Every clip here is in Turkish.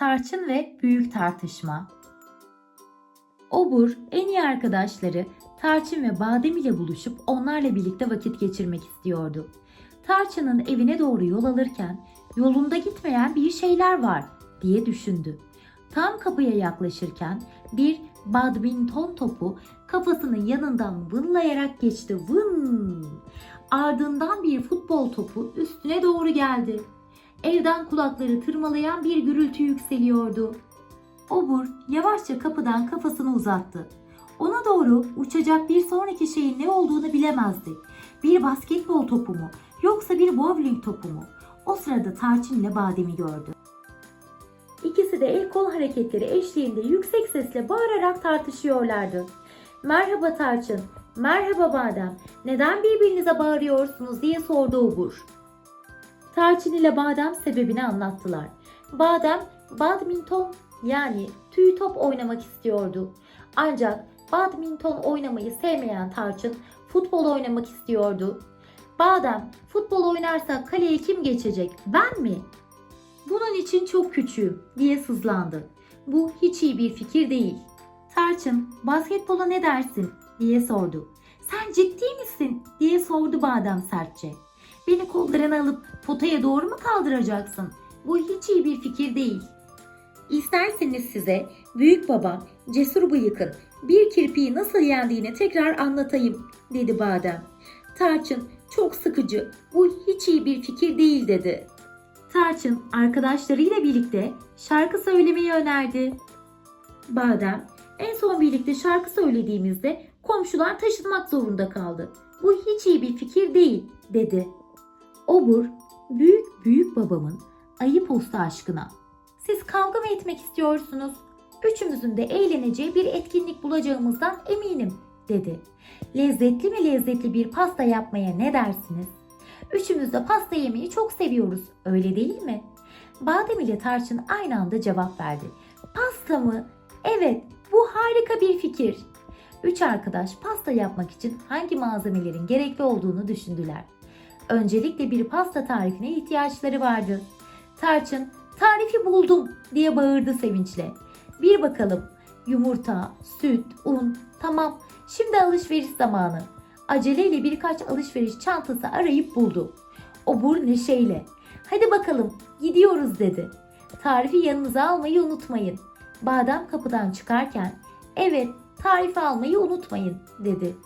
Tarçın ve büyük tartışma. Obur en iyi arkadaşları Tarçın ve Badem ile buluşup onlarla birlikte vakit geçirmek istiyordu. Tarçın'ın evine doğru yol alırken yolunda gitmeyen bir şeyler var diye düşündü. Tam kapıya yaklaşırken bir badminton topu kafasının yanından vınlayarak geçti. Vın! Ardından bir futbol topu üstüne doğru geldi. Evden kulakları tırmalayan bir gürültü yükseliyordu. Obur yavaşça kapıdan kafasını uzattı. Ona doğru uçacak bir sonraki şeyin ne olduğunu bilemezdi. Bir basketbol topu mu yoksa bir bowling topu mu? O sırada Tarçın ile Badem'i gördü. İkisi de el kol hareketleri eşliğinde yüksek sesle bağırarak tartışıyorlardı. Merhaba Tarçın, merhaba Badem. Neden birbirinize bağırıyorsunuz diye sordu Obur. Tarçın ile Badem sebebini anlattılar. Badem badminton yani tüy top oynamak istiyordu. Ancak badminton oynamayı sevmeyen Tarçın futbol oynamak istiyordu. Badem futbol oynarsak kaleye kim geçecek ben mi? Bunun için çok küçüğüm diye sızlandı. Bu hiç iyi bir fikir değil. Tarçın basketbola ne dersin diye sordu. Sen ciddi misin diye sordu Badem sertçe. Beni kollarına alıp potaya doğru mu kaldıracaksın? Bu hiç iyi bir fikir değil. İsterseniz size büyük babam cesur bıyıkın bir kirpiyi nasıl yendiğini tekrar anlatayım dedi Badem. Tarçın çok sıkıcı bu hiç iyi bir fikir değil dedi. Tarçın arkadaşlarıyla birlikte şarkı söylemeyi önerdi. Badem en son birlikte şarkı söylediğimizde komşular taşınmak zorunda kaldı. Bu hiç iyi bir fikir değil dedi. Obur büyük büyük babamın ayı posta aşkına. Siz kavga mı etmek istiyorsunuz? Üçümüzün de eğleneceği bir etkinlik bulacağımızdan eminim dedi. Lezzetli mi lezzetli bir pasta yapmaya ne dersiniz? Üçümüz de pasta yemeyi çok seviyoruz öyle değil mi? Badem ile Tarçın aynı anda cevap verdi. Pasta mı? Evet bu harika bir fikir. Üç arkadaş pasta yapmak için hangi malzemelerin gerekli olduğunu düşündüler. Öncelikle bir pasta tarifine ihtiyaçları vardı. Tarçın tarifi buldum diye bağırdı sevinçle. Bir bakalım yumurta, süt, un tamam şimdi alışveriş zamanı. Aceleyle birkaç alışveriş çantası arayıp buldu. Obur neşeyle hadi bakalım gidiyoruz dedi. Tarifi yanınıza almayı unutmayın. Badem kapıdan çıkarken evet tarifi almayı unutmayın dedi.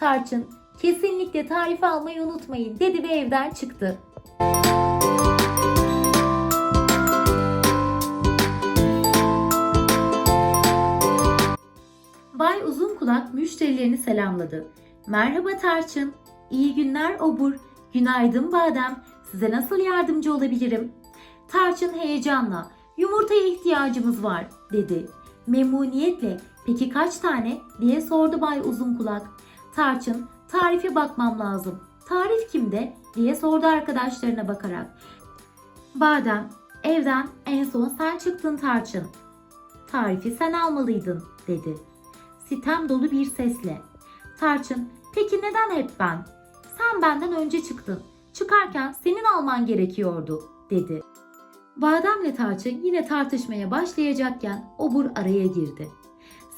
Tarçın kesinlikle tarifi almayı unutmayın dedi ve evden çıktı. Bay Uzunkulak müşterilerini selamladı. Merhaba Tarçın. İyi günler Obur. Günaydın Badem. Size nasıl yardımcı olabilirim? Tarçın heyecanla yumurtaya ihtiyacımız var dedi. Memnuniyetle peki kaç tane diye sordu Bay Uzunkulak. Tarçın tarife bakmam lazım. Tarif kimde diye sordu arkadaşlarına bakarak. Badem evden en son sen çıktın Tarçın. Tarifi sen almalıydın dedi. Sitem dolu bir sesle. Tarçın peki neden hep ben? Sen benden önce çıktın. Çıkarken senin alman gerekiyordu dedi. Bademle Tarçın yine tartışmaya başlayacakken Obur araya girdi.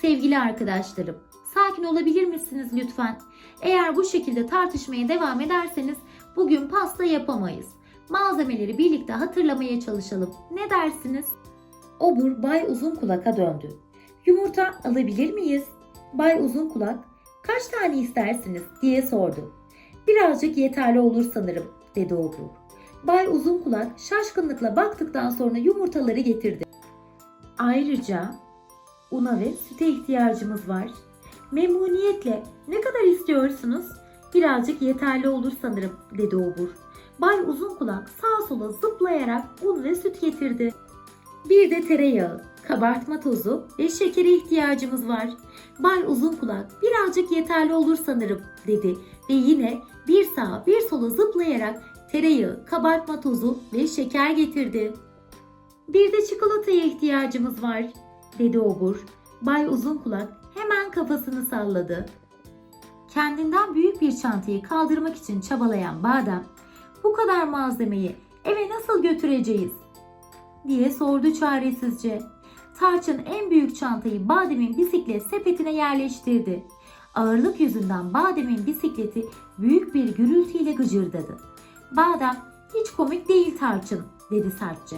Sevgili arkadaşlarım, sakin olabilir misiniz lütfen? Eğer bu şekilde tartışmaya devam ederseniz bugün pasta yapamayız. Malzemeleri birlikte hatırlamaya çalışalım. Ne dersiniz? Obur Bay Uzunkulak'a döndü. Yumurta alabilir miyiz? Bay Uzunkulak, kaç tane istersiniz diye sordu. Birazcık yeterli olur sanırım dedi Obur. Bay Uzunkulak şaşkınlıkla baktıktan sonra yumurtaları getirdi. Ayrıca una ve süte ihtiyacımız var. Memnuniyetle ne kadar istiyorsunuz? Birazcık yeterli olur sanırım dedi Obur. Bay Uzunkulak sağa sola zıplayarak un ve süt getirdi. Bir de tereyağı, kabartma tozu ve şekere ihtiyacımız var. Bay Uzunkulak birazcık yeterli olur sanırım dedi ve yine bir sağa bir sola zıplayarak tereyağı, kabartma tozu ve şeker getirdi. Bir de çikolataya ihtiyacımız var dedi Obur. Bay Uzunkulak hemen kafasını salladı. Kendinden büyük bir çantayı kaldırmak için çabalayan Badem, bu kadar malzemeyi eve nasıl götüreceğiz? diye sordu çaresizce. Tarçın en büyük çantayı Badem'in bisiklet sepetine yerleştirdi. Ağırlık yüzünden Badem'in bisikleti büyük bir gürültüyle gıcırdadı. Badem hiç komik değil Tarçın dedi sertçe.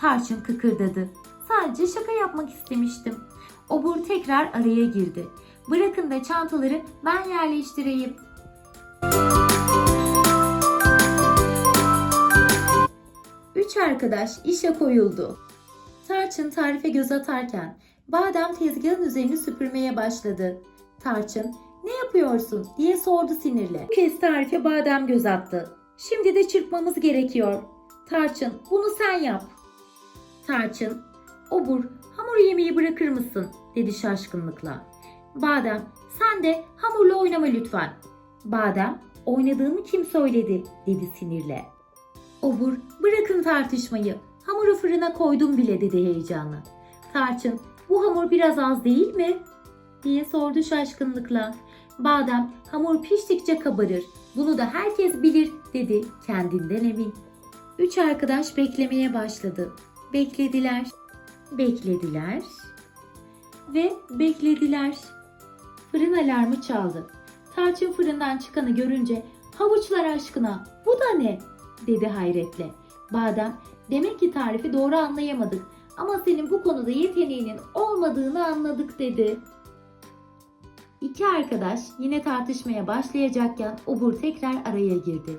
Tarçın kıkırdadı. Sadece şaka yapmak istemiştim. Obur tekrar araya girdi. Bırakın da çantaları ben yerleştireyim. Üç arkadaş işe koyuldu. Tarçın tarife göz atarken badem tezgahın üzerini süpürmeye başladı. Tarçın ne yapıyorsun diye sordu sinirle. Bu kez tarife badem göz attı. Şimdi de çırpmamız gerekiyor. Tarçın bunu sen yap. Tarçın obur hamur yemeği bırakır mısın dedi şaşkınlıkla. Badem sen de hamurla oynama lütfen. Badem oynadığımı kim söyledi dedi sinirle. Obur bırakın tartışmayı. Hamuru fırına koydum bile dedi heyecanla. Tarçın bu hamur biraz az değil mi? diye sordu şaşkınlıkla. Badem hamur piştikçe kabarır. Bunu da herkes bilir dedi kendinden emin. Üç arkadaş beklemeye başladı. Beklediler. Beklediler. Ve beklediler. Fırın alarmı çaldı. Tarçın fırından çıkanı görünce havuçlar aşkına bu da ne dedi hayretle. Badem demek ki tarifi doğru anlayamadık ama senin bu konuda yeteneğinin olmadığını anladık dedi. İki arkadaş yine tartışmaya başlayacakken Obur tekrar araya girdi.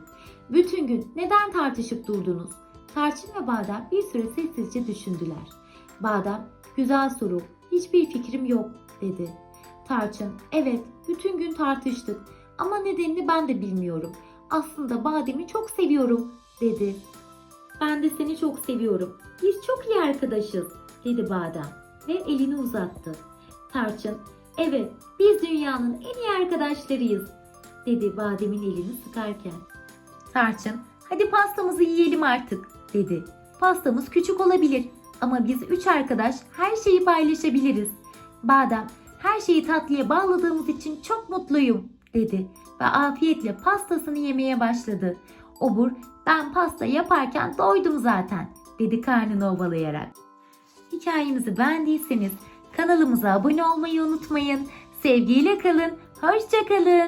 Bütün gün neden tartışıp durdunuz? Tarçın ve Badem bir süre sessizce düşündüler. Badem, güzel soru, hiçbir fikrim yok dedi. Tarçın, evet bütün gün tartıştık ama nedenini ben de bilmiyorum. Aslında Badem'i çok seviyorum dedi. Ben de seni çok seviyorum. Biz çok iyi arkadaşız dedi Badem ve elini uzattı. Tarçın, evet biz dünyanın en iyi arkadaşlarıyız dedi Badem'in elini sıkarken. Tarçın, hadi pastamızı yiyelim artık dedi. Pastamız küçük olabilir ama biz üç arkadaş her şeyi paylaşabiliriz. Badem, her şeyi tatlıya bağladığımız için çok mutluyum dedi ve afiyetle pastasını yemeye başladı. Obur, ben pasta yaparken doydum zaten dedi karnını ovalayarak. Hikayemizi beğendiyseniz kanalımıza abone olmayı unutmayın. Sevgiyle kalın, hoşça kalın.